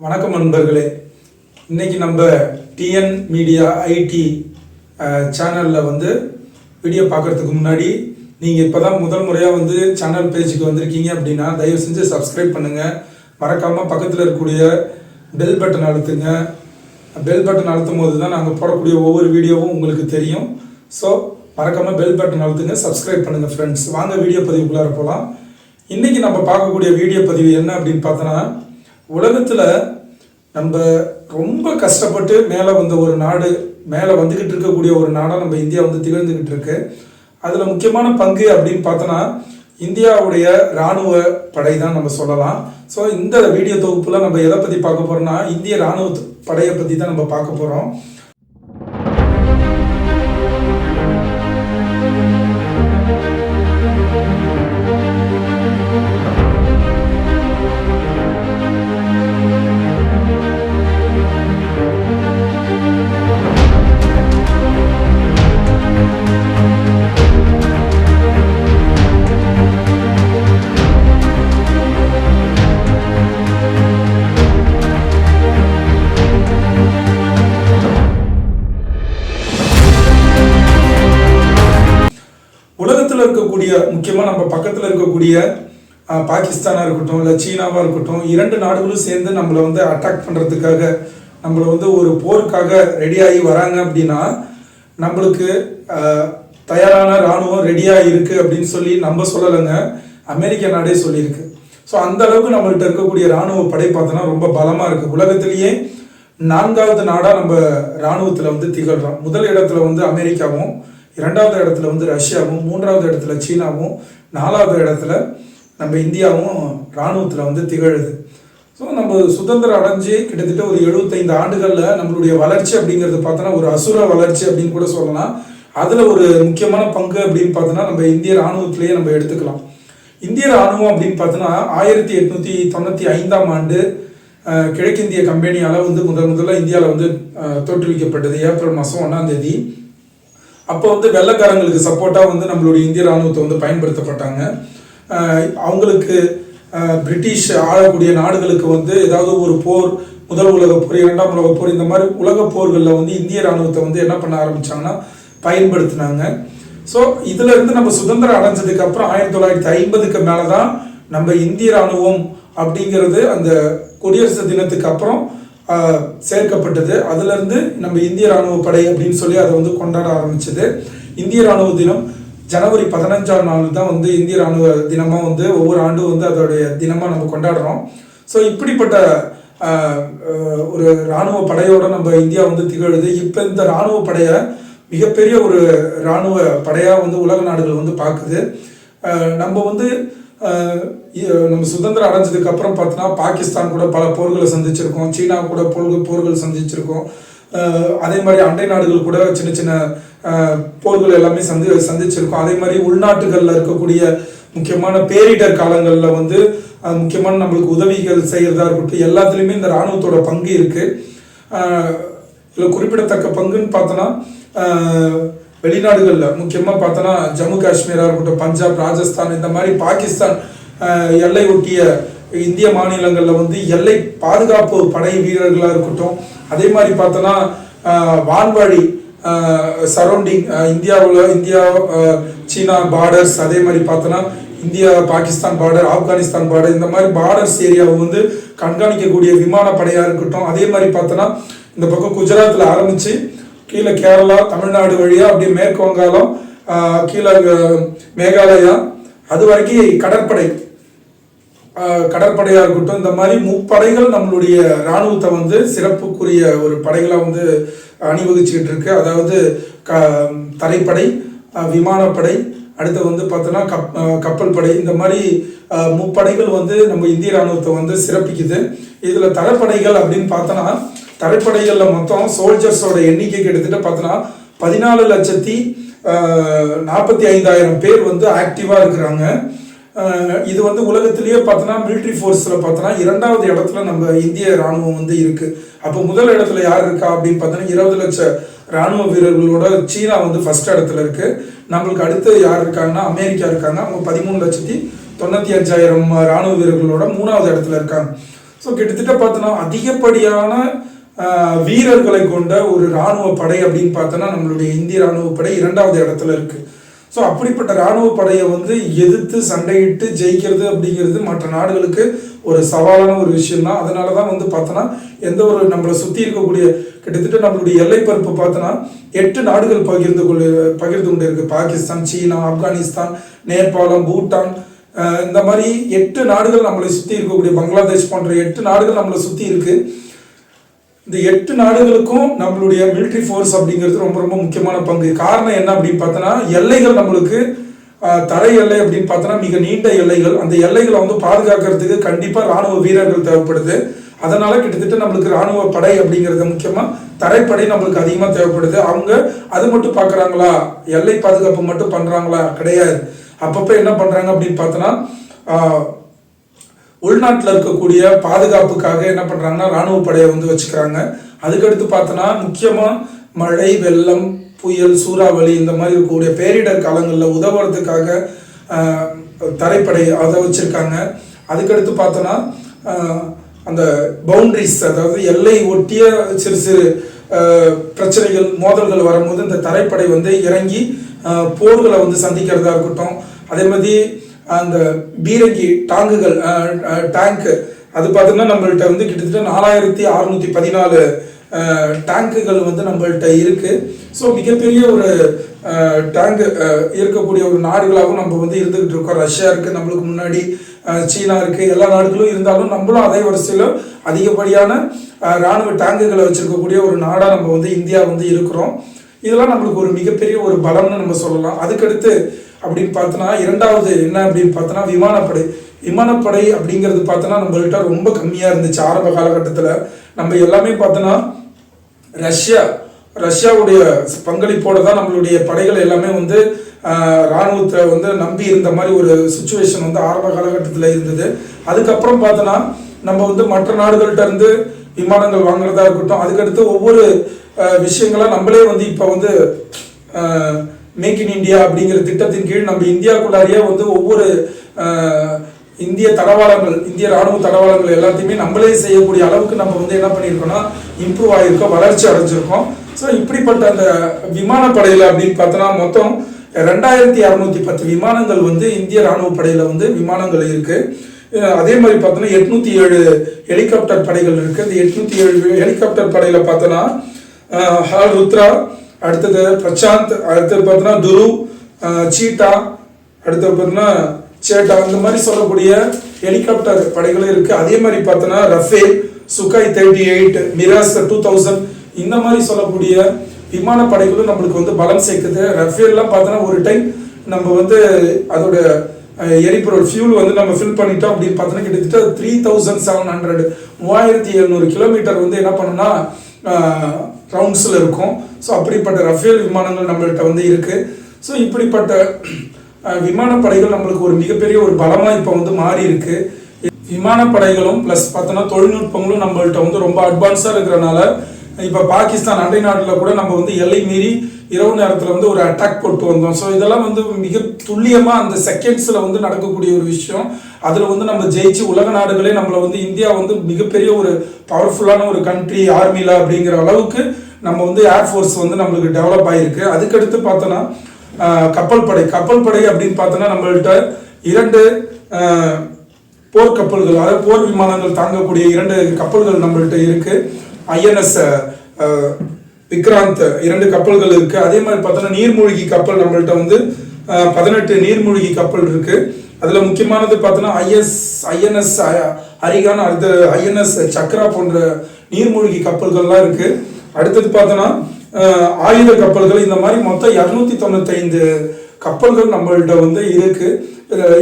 வணக்கம் நண்பர்களே. இன்னைக்கு நம்ம டிஎன் மீடியா ஐடி சேனலில் வந்து வீடியோ பார்க்குறதுக்கு முன்னாடி நீங்கள் இப்போ தான் முதல் முறையாக வந்து சேனல் பேஜுக்கு வந்திருக்கீங்க அப்படின்னா தயவு செஞ்சு சப்ஸ்கிரைப் பண்ணுங்கள் மறக்காமல் பக்கத்தில் இருக்கக்கூடிய பெல் பட்டன் அழுத்துங்க. பெல் பட்டன் அழுத்தும் போது தான் நாங்கள் போடக்கூடிய ஒவ்வொரு வீடியோவும் உங்களுக்கு தெரியும். ஸோ மறக்காமல் பெல் பட்டன் அழுத்துங்க சப்ஸ்கிரைப் பண்ணுங்கள் ஃப்ரெண்ட்ஸ் வாங்க வீடியோ பதிவுக்குள்ளார போகலாம் இன்றைக்கி நம்ம பார்க்கக்கூடிய வீடியோ பதிவு என்ன அப்படின்னு பார்த்தோன்னா உலகத்தில் நம்ம ரொம்ப கஷ்டப்பட்டு மேலே வந்த ஒரு நாடு மேலே வந்துக்கிட்டு இருக்கக்கூடிய ஒரு நாடாக நம்ம இந்தியா வந்து திகழ்ந்துக்கிட்டு இருக்கு. அதில் முக்கியமான பங்கு அப்படின்னு பார்த்தோன்னா இந்தியாவுடைய இராணுவ படை தான் நம்ம சொல்லலாம். ஸோ இந்த வீடியோ தொகுப்பில் நம்ம எதை பற்றி பார்க்க போகிறோம்னா இந்திய இராணுவ படையை பற்றி தான் நம்ம பார்க்க போகிறோம் முக்கியமாக நம்ம பக்கத்தில் இருக்கக்கூடிய பாகிஸ்தானாக இருக்கட்டும் இல்லை சீனாவாக இருக்கட்டும் இரண்டு நாடுகளும் சேர்ந்து நம்மளை வந்து அட்டாக் பண்ணுறதுக்காக நம்மளை வந்து ஒரு போருக்காக ரெடியாகி வராங்க அப்படின்னா நம்மளுக்கு தயாரான இராணுவம் ரெடியாக இருக்குது அப்படின்னு சொல்லி நம்ம சொல்லலைங்க. அமெரிக்க நாடே சொல்லியிருக்கு. ஸோ அந்த அளவுக்கு நம்மள்கிட்ட இருக்கக்கூடிய இராணுவ படை பார்த்தோன்னா ரொம்ப பலமாக இருக்குது உலகத்திலேயே நான்காவது நாடாக நம்ம இராணுவத்தில் வந்து திகழ்கிறோம் முதல் இடத்துல வந்து அமெரிக்காவும் இரண்டாவது இடத்துல வந்து ரஷ்யாவும் மூன்றாவது இடத்துல சீனாவும் நாலாவது இடத்துல நம்ம இந்தியாவும் இராணுவத்தில் வந்து திகழுது. ஸோ நம்ம சுதந்திரம் அடைஞ்சு கிட்டத்தட்ட ஒரு எழுபத்தைந்து ஆண்டுகளில் நம்மளுடைய வளர்ச்சி அப்படிங்கிறது பார்த்தோன்னா ஒரு அசுர வளர்ச்சி அப்படின்னு கூட சொல்லலாம். அதில் ஒரு முக்கியமான பங்கு அப்படின்னு பார்த்தோன்னா நம்ம இந்திய இராணுவத்திலேயே நம்ம எடுத்துக்கலாம். இந்திய ராணுவம் அப்படின்னு பார்த்தோன்னா ஆயிரத்தி எட்நூத்தி தொண்ணூற்றி ஐந்தாம் ஆண்டு கிழக்கிந்திய கம்பெனியால் வந்து முதல் முதல்ல இந்தியாவில் வந்து தோற்றுவிக்கப்பட்டது ஏப்ரல் மாதம் ஒன்றாம் தேதி. அப்போ வந்து வெள்ளைக்காரங்களுக்கு சப்போர்ட்டாக வந்து நம்மளுடைய இந்திய ராணுவத்தை வந்து பயன்படுத்தப்பட்டாங்க. அவங்களுக்கு பிரிட்டிஷ் ஆளக்கூடிய நாடுகளுக்கு வந்து ஏதாவது ஒரு போர் முதல் உலக போர் இரண்டாம் உலகப் போர் இந்த மாதிரி உலகப் போர்களில் வந்து இந்திய ராணுவத்தை வந்து என்ன பண்ண ஆரம்பிச்சாங்கன்னா பயன்படுத்தினாங்க. ஸோ இதுல இருந்து நம்ம சுதந்திரம் அடைஞ்சதுக்கு அப்புறம் ஆயிரத்தி தொள்ளாயிரத்தி ஐம்பதுக்கு மேலே தான் நம்ம இந்திய ராணுவம் அப்படிங்கிறது அந்த குடியரசு தினத்துக்கு அப்புறம் சேர்க்கப்பட்டது. அதுலேருந்து நம்ம இந்திய ராணுவ படை அப்படின்னு சொல்லி அதை வந்து கொண்டாட ஆரம்பிச்சது. இந்திய ராணுவ தினம் ஜனவரி பதினஞ்சாம் நாள் தான் வந்து இந்திய ராணுவ தினமாக வந்து ஒவ்வொரு ஆண்டும் வந்து அதோடைய தினமாக நம்ம கொண்டாடுறோம். ஸோ இப்படிப்பட்ட ஒரு ராணுவ படையோட நம்ம இந்தியா வந்து திகழுது. இப்போ இந்த ராணுவ படையை மிகப்பெரிய ஒரு இராணுவ படையாக வந்து உலக நாடுகள் வந்து பார்க்குது நம்ம வந்து நம்ம சுதந்திரம் அடைஞ்சதுக்கு அப்புறம் பார்த்தோன்னா பாகிஸ்தான் கூட பல போர்களை சந்திச்சிருக்கோம் சீனா கூட போர்கள் போர்கள் சந்திச்சிருக்கோம். அதே மாதிரி அண்டை நாடுகள் கூட சின்ன சின்ன போர்கள் எல்லாமே சந்தி சந்திச்சிருக்கோம். அதே மாதிரி உள்நாட்டுகளில் இருக்கக்கூடிய முக்கியமான பேரிடர் காலங்களில் வந்து முக்கியமான நம்மளுக்கு உதவிகள் செய்கிறதா இருக்கட்டும் எல்லாத்துலேயுமே இந்த இராணுவத்தோட பங்கு இருக்குது இதில் குறிப்பிடத்தக்க பங்குன்னு பார்த்தோன்னா வெளிநாடுகளில். முக்கியமாக பார்த்தோன்னா ஜம்மு காஷ்மீராக இருக்கட்டும் பஞ்சாப் ராஜஸ்தான் இந்த மாதிரி பாகிஸ்தான் எல்லை ஒட்டிய இந்திய மாநிலங்களில் வந்து எல்லை பாதுகாப்பு படை வீரர்களாக இருக்கட்டும் அதே மாதிரி பார்த்தோன்னா வான்வழி சரௌண்டிங் இந்தியாவில் இந்தியா சீனா பார்டர்ஸ் அதே மாதிரி பார்த்தோன்னா India Pakistan border Afghanistan border இந்த மாதிரி பார்டர்ஸ் ஏரியாவை வந்து கண்காணிக்கக்கூடிய விமானப்படையாக இருக்கட்டும் அதே மாதிரி பார்த்தோன்னா இந்த பக்கம் குஜராத்தில் ஆரம்பித்து கீழே கேரளா தமிழ்நாடு வழியாக அப்படியே மேற்கு வங்காளம் கீழே மேகாலயா. அது வரைக்கும் கடற்படை. கடற்படையாக இருக்கட்டும் இந்த மாதிரி முப்படைகள் நம்மளுடைய இராணுவத்தை வந்து சிறப்புக்குரிய ஒரு படைகளாக வந்து அணிவகுச்சிக்கிட்டு இருக்கு. அதாவது க தரைப்படை விமானப்படை அடுத்து வந்து பார்த்தோன்னா கப் கப்பல் படை. இந்த மாதிரி முப்படைகள் வந்து நம்ம இந்திய இராணுவத்தை வந்து சிறப்பிக்குது. இதில் தரைப்படைகள் அப்படின்னு பார்த்தோன்னா தரைப்படைகளில் மொத்தம் சோல்ஜர்ஸோட எண்ணிக்கை கிட்டத்தட்ட பார்த்தோன்னா பதினாலு லட்சத்தி நாற்பத்தி ஐந்தாயிரம் பேர் வந்து ஆக்டிவாக இருக்கிறாங்க. இது வந்து உலகத்திலேயே பார்த்தோன்னா மிலிட்ரி ஃபோர்ஸில் பார்த்தோன்னா இரண்டாவது இடத்துல நம்ம இந்திய ராணுவம் வந்து இருக்குது அப்போ முதல் இடத்துல யார் இருக்கா அப்படின்னு பார்த்தோன்னா இருபது லட்சம் ராணுவ வீரர்களோட சீனா வந்து ஃபஸ்ட் இடத்துல இருக்குது நம்மளுக்கு அடுத்து யார் இருக்காங்கன்னா அமெரிக்கா இருக்காங்க. அவங்க பதிமூணு லட்சத்தி தொண்ணூற்றி அஞ்சாயிரம் ராணுவ வீரர்களோட மூணாவது இடத்துல இருக்காங்க. ஸோ கிட்டத்தட்ட பார்த்தோன்னா அதிகப்படியான வீரர்களை கொண்ட ஒரு இராணுவ படை அப்படின்னு பார்த்தோன்னா நம்மளுடைய இந்திய இராணுவ படை இரண்டாவது இடத்துல இருக்கு. ஸோ அப்படிப்பட்ட இராணுவ படையை வந்து எதிர்த்து சண்டையிட்டு ஜெயிக்கிறது அப்படிங்கிறது மற்ற நாடுகளுக்கு ஒரு சவாலான ஒரு விஷயம் தான் அதனால தான் வந்து பார்த்தோன்னா எந்த ஒரு நம்மளை சுற்றி இருக்கக்கூடிய கிட்டத்தட்ட நம்மளுடைய எல்லை பரப்பு பார்த்தோன்னா எட்டு நாடுகள் பகிர்ந்து கொண்டு பகிர்ந்து கொண்டு இருக்கு. பாகிஸ்தான் சீனா ஆப்கானிஸ்தான் நேபாளம் பூட்டான் இந்த மாதிரி எட்டு நாடுகள் நம்மளை சுற்றி இருக்கக்கூடிய பங்களாதேஷ் போன்ற எட்டு நாடுகள் நம்மளை சுற்றி இருக்குது இந்த எட்டு நாடுகளுக்கும் நம்மளுடைய மிலிட்ரி ஃபோர்ஸ் அப்படிங்கிறது ரொம்ப ரொம்ப முக்கியமான பங்கு. காரணம் என்ன அப்படின்னு பார்த்தோன்னா எல்லைகள் நம்மளுக்கு தரை எல்லை அப்படின்னு பார்த்தோன்னா மிக நீண்ட எல்லைகள். அந்த எல்லைகளை வந்து பாதுகாக்கிறதுக்கு கண்டிப்பாக ராணுவ வீரர்கள் தேவைப்படுது. அதனால கிட்டத்தட்ட நம்மளுக்கு ராணுவ படை அப்படிங்கிறது முக்கியமாக தரைப்படை நம்மளுக்கு அதிகமாக தேவைப்படுது. அவங்க அது மட்டும் பார்க்குறாங்களா? எல்லை பாதுகாப்பு மட்டும் பண்ணுறாங்களா கிடையாது. அப்பப்போ என்ன பண்ணுறாங்க அப்படின்னு பார்த்தோன்னா உள்நாட்டில் இருக்கக்கூடிய பாதுகாப்புக்காக என்ன பண்ணுறாங்கன்னா ராணுவ படையை வந்து வச்சுக்கிறாங்க. அதுக்கடுத்து பார்த்தோன்னா முக்கியமாக மழை வெள்ளம் புயல் சூறாவளி இந்த மாதிரி இருக்கக்கூடிய பேரிடர் காலங்களில் உதவுறதுக்காக தரைப்படை அதை வச்சுருக்காங்க. அதுக்கடுத்து பார்த்தோன்னா அந்த பவுண்ட்ரிஸ் அதாவது எல்லை ஒட்டிய சிறு சிறு பிரச்சனைகள் மோதல்கள் வரும்போது இந்த தரைப்படை வந்து இறங்கி போர்களை வந்து சந்திக்கிறதா இருக்கட்டும். அதே மாதிரி அந்த பீரங்கி டாங்குகள் டேங்க்கு அது பார்த்தோம்னா நம்மள்ட்ட வந்து கிட்டத்தட்ட நாலாயிரத்தி அறுநூற்றி பதினாலு டேங்குகள் வந்து நம்மள்ட்ட இருக்குது ஸோ மிகப்பெரிய ஒரு டேங்கு இருக்கக்கூடிய ஒரு நாடுகளாகவும் நம்ம வந்து இருந்துக்கிட்டு இருக்கோம். ரஷ்யா இருக்கு நம்மளுக்கு முன்னாடி சீனா இருக்குது எல்லா நாடுகளும் இருந்தாலும் நம்மளும் அதே வரிசையில் அதிகப்படியான இராணுவ ராணுவ டேங்குகளை வச்சுருக்கக்கூடிய ஒரு நாடாக நம்ம வந்து இந்தியா வந்து இருக்கிறோம். இதெல்லாம் நம்மளுக்கு ஒரு மிகப்பெரிய ஒரு பலம்னு நம்ம சொல்லலாம். அதுக்கடுத்து அப்படின்னு பார்த்தோன்னா இரண்டாவது என்ன அப்படின்னு பார்த்தோன்னா விமானப்படை. விமானப்படை அப்படிங்கிறது பார்த்தோன்னா நம்மள்கிட்ட ரொம்ப கம்மியாக இருந்துச்சு. ஆரம்ப காலகட்டத்தில் நம்ம எல்லாமே பார்த்தோன்னா ரஷ்யா ரஷ்யாவுடைய பங்களிப்போடு தான் நம்மளுடைய படைகள் எல்லாமே வந்து இராணுவத்தை வந்து நம்பி இருந்த மாதிரி ஒரு சுச்சுவேஷன் வந்து ஆரம்ப காலகட்டத்தில் இருந்தது. அதுக்கப்புறம் பார்த்தோன்னா நம்ம வந்து மற்ற நாடுகள்கிட்ட இருந்து விமானங்கள் வாங்குறதா இருக்கட்டும் அதுக்கடுத்து ஒவ்வொரு விஷயங்களாக நம்மளே வந்து இப்போ வந்து மேக் இன் இந்தியா அப்படிங்கிற திட்டத்தின் கீழ் நம்ம இந்தியாவுக்குள்ளாரியே வந்து ஒவ்வொரு இந்திய தளவாளங்கள் இந்திய ராணுவ தளவாளங்கள் எல்லாத்தையுமே நம்மளே செய்யக்கூடிய அளவுக்கு நம்ம வந்து என்ன பண்ணியிருக்கோம்னா இம்ப்ரூவ் ஆகியிருக்கோம் வளர்ச்சி அடைஞ்சிருக்கோம். ஸோ இப்படிப்பட்ட அந்த விமானப்படையில் அப்படின்னு பார்த்தோன்னா மொத்தம் ரெண்டாயிரத்தி அறநூற்றி பத்து விமானங்கள் வந்து இந்திய ராணுவ படையில் வந்து விமானங்கள் இருக்குது அதே மாதிரி பார்த்தோன்னா எட்நூத்தி ஏழு ஹெலிகாப்டர் படைகள் இருக்குது இந்த எட்நூத்தி ஏழு ஹெலிகாப்டர் படையில் பார்த்தோன்னா ஹால் ருத்ரா அடுத்தது பிரசாந்த் அடுத்தது பார்த்தோன்னா துரு சீட்டா அடுத்தது பார்த்தோன்னா சேட்டா இந்த மாதிரி சொல்லக்கூடிய ஹெலிகாப்டர் படைகளும் இருக்கு. அதே மாதிரி பார்த்தோன்னா Rafale Sukhoi thirty eight Mirage two thousand இந்த மாதிரி சொல்லக்கூடிய விமான படைகளும் நம்மளுக்கு வந்து பலம் சேர்க்குது. ரஃபேல்லாம் பார்த்தோன்னா ஒரு டைம் நம்ம வந்து அதோட எரிபொருள் ஃபியூல் வந்து நம்ம ஃபில் பண்ணிட்டோம் அப்படின்னு பார்த்தோன்னா கிட்டத்தட்ட த்ரீ தௌசண்ட் செவன் ஹண்ட்ரட் மூவாயிரத்தி எழுநூறு கிலோமீட்டர் வந்து என்ன பண்ணுன்னா ரவுண்ட்ஸில் இருக்கும் ஸோ அப்படிப்பட்ட ரஃபேல் விமானங்கள் நம்மள்கிட்ட வந்து இருக்குது ஸோ இப்படிப்பட்ட விமானப்படைகள் நம்மளுக்கு ஒரு மிகப்பெரிய ஒரு பலமாக இப்போ வந்து மாறி இருக்கு விமானப்படைகளும் ப்ளஸ் பார்த்தோன்னா தொழில்நுட்பங்களும் நம்மள்கிட்ட வந்து ரொம்ப அட்வான்ஸாக இருக்கிறனால இப்போ பாகிஸ்தான் அண்டை நாட்டில் கூட நம்ம வந்து எல்லை மீறி இரவு நேரத்தில் வந்து ஒரு அட்டாக் போட்டு வந்தோம். ஸோ இதெல்லாம் வந்து மிக துல்லியமாக அந்த செகண்ட்ஸில் வந்து நடக்கக்கூடிய ஒரு விஷயம். அதில் வந்து நம்ம ஜெயிச்சு உலக நாடுகளே நம்மளை வந்து இந்தியா வந்து மிகப்பெரிய ஒரு பவர்ஃபுல்லான ஒரு கண்ட்ரி ஆர்மியில் அப்படிங்கிற அளவுக்கு நம்ம வந்து ஏர்ஃபோர்ஸ் வந்து நம்மளுக்கு டெவலப் ஆகிருக்கு அதுக்கடுத்து பார்த்தோன்னா கப்பல் படை. கப்பல் படை அப்படின்னு பார்த்தோன்னா நம்மள்கிட்ட இரண்டு போர் கப்பல்கள் அதாவது போர் விமானங்கள் தாங்கக்கூடிய இரண்டு கப்பல்கள் நம்மள்கிட்ட இருக்கு. ஐஎன்எஸ் விக்ராந்த் இரண்டு கப்பல்கள் இருக்குது அதே மாதிரி பார்த்தோன்னா நீர்மூழ்கி கப்பல் நம்மள்கிட்ட வந்து பதினெட்டு நீர்மூழ்கி கப்பல் இருக்குது அதில் முக்கியமானது பார்த்தோன்னா ஐஎஸ் ஐஎன்எஸ் ஹரிகான் அடுத்த ஐஎன்எஸ் சக்ரா போன்ற நீர்மூழ்கி கப்பல்கள்லாம் இருக்குது அடுத்தது பார்த்தோன்னா ஆயுத கப்பல்கள். இந்த மாதிரி மொத்தம் இரநூத்தி தொண்ணூத்தைந்து கப்பல்கள் நம்மள்கிட்ட வந்து இருக்குது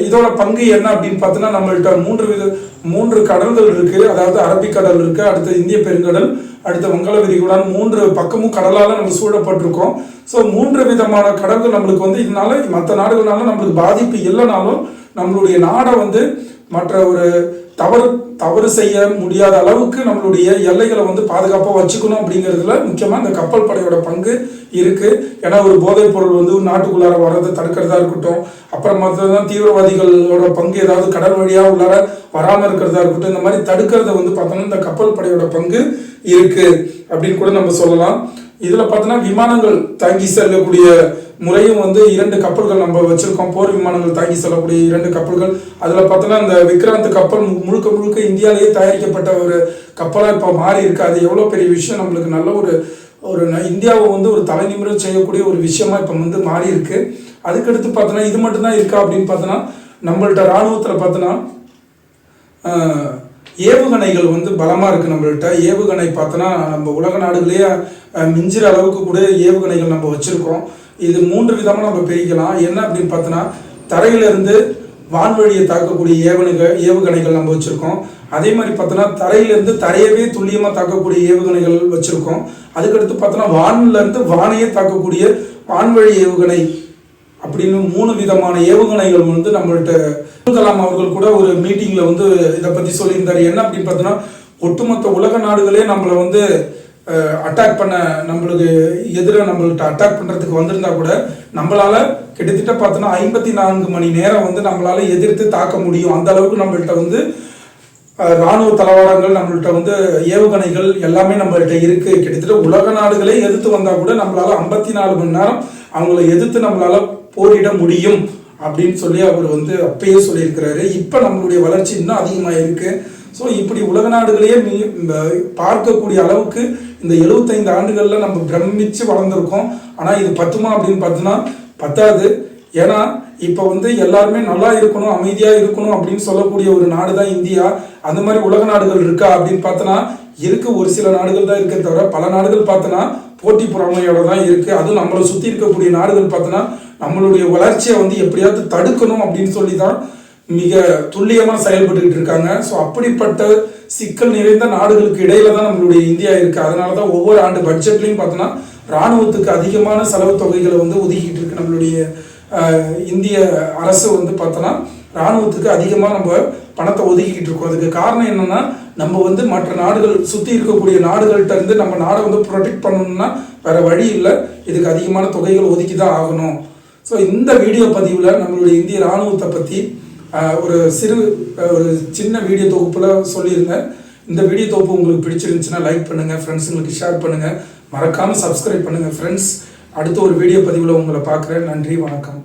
இதோட பங்கு என்ன அப்படின்னு பார்த்தோன்னா நம்மள்கிட்ட மூன்று வித மூன்று கடல்கள் இருக்கு. அதாவது அரபிக்கடல் இருக்கு அடுத்து இந்திய பெருங்கடல் அடுத்த வங்காள விரிகுடான் மூன்று பக்கமும் கடலால் நம்ம சூழப்பட்டிருக்கோம். ஸோ மூன்று விதமான கடல்கள் நம்மளுக்கு வந்து இதனால மற்ற நாடுகள்னால நம்மளுக்கு பாதிப்பு இல்லைனாலும் நம்மளுடைய நாடை வந்து மற்ற ஒரு தவறு தவறு செய்ய முடியாத அளவுக்கு நம்மளுடைய எல்லைகளை வந்து பாதுகாப்பாக வச்சுக்கணும் அப்படிங்கிறதுல முக்கியமாக இந்த கப்பல் படையோட பங்கு இருக்குது ஏன்னா ஒரு போதைப் பொருள் வந்து நாட்டுக்குள்ளார வர்றதை தடுக்கிறதா இருக்கட்டும் அப்புறம் மற்றதான் தீவிரவாதிகளோட பங்கு ஏதாவது கடல் வழியாக உள்ளார வராமல் இருக்கிறதா இருக்கட்டும் இந்த மாதிரி தடுக்கிறத வந்து பார்த்தோம்னா இந்த கப்பல் படையோட பங்கு இருக்குது அப்படின்னு கூட நம்ம சொல்லலாம். இதில் பார்த்தோன்னா விமானங்கள் தாங்கி செல்லக்கூடிய முறையும் வந்து இரண்டு கப்பல்கள் நம்ம வச்சிருக்கோம். போர் விமானங்கள் தாங்கி செல்லக்கூடிய இரண்டு கப்பல்கள். அதில் பார்த்தோன்னா இந்த விக்ராந்த் கப்பல் மு- முழுக்க முழுக்க இந்தியாவிலேயே தயாரிக்கப்பட்ட ஒரு கப்பலாக இப்போ மாறி இருக்கு. அது எவ்வளோ பெரிய விஷயம்? நம்மளுக்கு நல்ல ஒரு ஒரு ந- இந்தியாவை வந்து ஒரு தலைநிமிரம் செய்யக்கூடிய ஒரு விஷயமா இப்போ வந்து மாறி இருக்கு. அதுக்கடுத்து பார்த்தோன்னா இது மட்டும்தான் இருக்கா அப்படின்னு பார்த்தோன்னா நம்மள்ட்ட இராணுவத்தில் பார்த்தோன்னா ஏவுகணைகள் வந்து பலமாக இருக்குது நம்மள்கிட்ட ஏவுகணை பார்த்தோன்னா நம்ம உலக நாடுகளே மிஞ்சிற அளவுக்கு கூட ஏவுகணைகள் நம்ம வச்சுருக்கோம் இது மூன்று விதமாக நம்ம பிரிக்கலாம். என்ன அப்படின்னு பார்த்தோன்னா தரையிலிருந்து வான்வழியை தாக்கக்கூடிய ஏவனுக ஏவுகணைகள் நம்ம வச்சுருக்கோம். அதே மாதிரி பார்த்தோன்னா தரையிலேருந்து தரையவே துல்லியமாக தாக்கக்கூடிய ஏவுகணைகள் வச்சுருக்கோம். அதுக்கடுத்து பார்த்தோன்னா வான்லேருந்து வானையே தாக்கக்கூடிய வான்வழி ஏவுகணை அப்படின்னு மூணு விதமான ஏவுகணைகள் வந்து நம்மள்கிட்ட அப்துல் கலாம் அவர்கள் கூட ஒரு மீட்டிங்கில் வந்து இதை பற்றி சொல்லியிருந்தார். என்ன அப்படின்னு பார்த்தோன்னா ஒட்டுமொத்த உலக நாடுகளே நம்மளை வந்து அட்டாக் பண்ண நம்மளுக்கு எதிராக நம்மள்கிட்ட அட்டாக் பண்ணுறதுக்கு வந்திருந்தா கூட நம்மளால் கிட்டத்தட்ட பார்த்தோன்னா ஐம்பத்தி நான்கு மணி நேரம் வந்து நம்மளால் எதிர்த்து தாக்க முடியும். அந்த அளவுக்கு நம்மள்கிட்ட வந்து இராணுவ ராணுவ தளவாடங்கள் நம்மள்கிட்ட வந்து ஏவுகணைகள் எல்லாமே நம்மள்கிட்ட இருக்கு. கிட்டத்தட்ட உலக நாடுகளே எதிர்த்து வந்தால் கூட நம்மளால ஐம்பத்தி நாலு மணி நேரம் அவங்கள எதிர்த்து நம்மளால போரிட முடியும் அப்படின்னு சொல்லி அவர் வந்து அப்பயே சொல்லியிருக்கிறாரு. இப்போ நம்மளுடைய வளர்ச்சி இன்னும் அதிகமாக இருக்கு. ஸோ இப்படி உலக நாடுகளையே மீ பார்க்கக்கூடிய அளவுக்கு இந்த 75 ஆண்டுகளில் நம்ம பிரமிச்சு வளர்ந்துருக்கோம். ஆனால் இது பத்துமா அப்படின்னு பார்த்தோன்னா பத்தாது. ஏன்னா இப்போ வந்து எல்லாருமே நல்லா இருக்கணும் அமைதியாக இருக்கணும் அப்படின்னு சொல்லக்கூடிய ஒரு நாடு தான் இந்தியா. அந்த மாதிரி உலக நாடுகள் இருக்கா அப்படின்னு பார்த்தோன்னா இருக்கு. ஒரு சில நாடுகள் தான் இருக்கே தவிர பல நாடுகள் பார்த்தோன்னா போட்டி பொறாமையோட தான் இருக்குது அதுவும் நம்மளை சுற்றி இருக்கக்கூடிய நாடுகள் பார்த்தோன்னா நம்மளுடைய வளர்ச்சியை வந்து எப்படியாவது தடுக்கணும் அப்படின்னு சொல்லி தான் மிக துல்லியமாக செயல்பட்டுக்கிட்டு இருக்காங்க. ஸோ அப்படிப்பட்ட சிக்கல் நிறைந்த நாடுகளுக்கு இடையில தான் நம்மளுடைய இந்தியா இருக்கு. அதனால தான் ஒவ்வொரு ஆண்டு பட்ஜெட்லையும் பார்த்தோன்னா ராணுவத்துக்கு அதிகமான செலவு தொகைகளை வந்து ஒதுக்கிட்டு இருக்கு நம்மளுடைய இந்திய அரசு வந்து பார்த்தோன்னா ராணுவத்துக்கு அதிகமாக நம்ம பணத்தை ஒதுக்கிட்டு இருக்கோம். அதுக்கு காரணம் என்னன்னா நம்ம வந்து மற்ற நாடுகள் சுற்றி இருக்கக்கூடிய நாடுகள்கிட்ட இருந்து நம்ம நாடை வந்து ப்ரொடெக்ட் பண்ணணும்னா வேற வழி இல்லை. இதுக்கு அதிகமான தொகைகள் ஒதுக்கி தான் ஆகணும். ஸோ இந்த வீடியோ பதிவில் நம்மளுடைய இந்திய ராணுவத்தை பற்றி ஒரு சிறு ஒரு சின்ன வீடியோ தொகுப்பில் சொல்லியிருந்தேன். இந்த வீடியோ தொகுப்பு உங்களுக்கு பிடிச்சிருந்துச்சுன்னா லைக் பண்ணுங்கள் ஃப்ரெண்ட்ஸுங்களுக்கு ஷேர் பண்ணுங்கள் மறக்காமல் சப்ஸ்கிரைப் பண்ணுங்கள் ஃப்ரெண்ட்ஸ் அடுத்த ஒரு வீடியோ பதிவில் உங்களை பார்க்குறேன். நன்றி வணக்கம்.